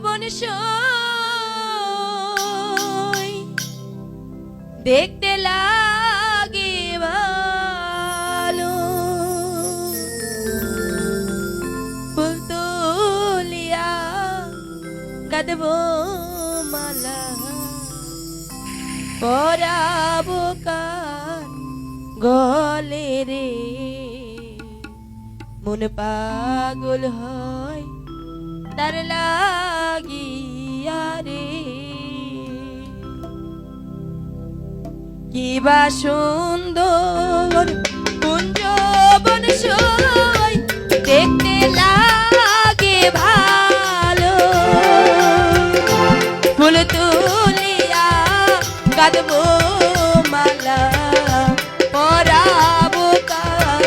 যৌবন দেখতে লাগে ভালো। ফুল তুলিয়া কাঁদব মালা। পরাবো কার গলে রে। মন পাগল হয়। তার লাগিয়া রে। কি বা সুন্দর কুঞ্জ বনসই দেখতে লাগে ভালো। ফুল তুলিয়া কাঁদবো মালা, পরাবো কার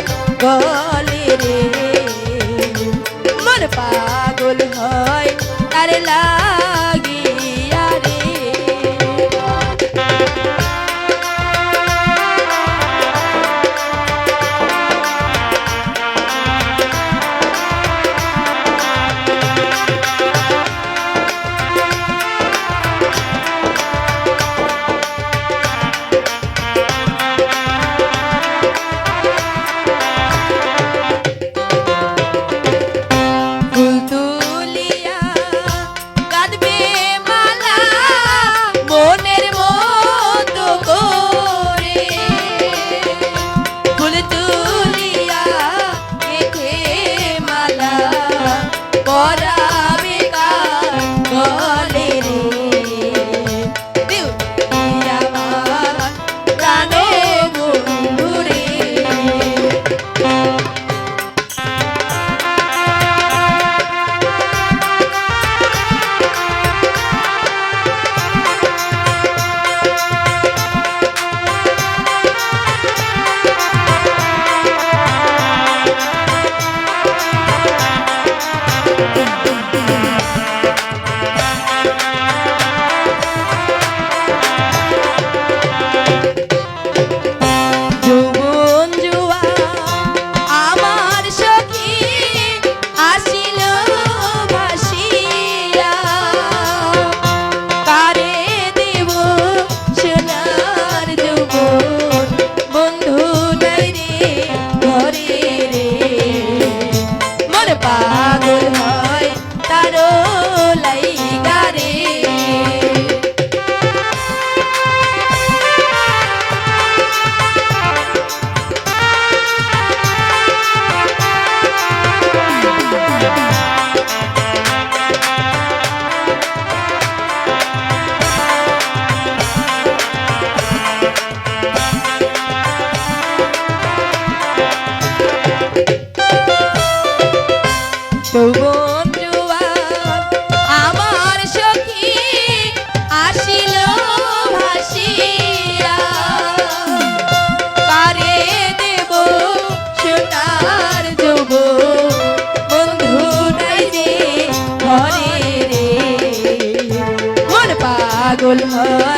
পাগল হয়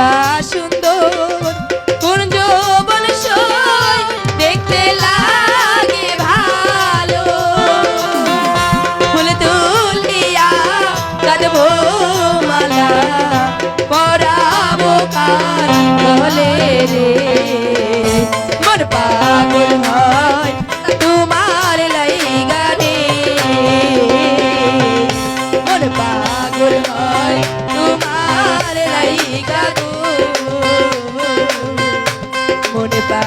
বা সুন্দর কোন যৌবন দেখতে লাগে ভালো। ফুল তুলিয়া কাঁদব মালা, পরাবো কার বলে রে। মোর পাগল হয় হয় তোমার রাইগা গো মনে পা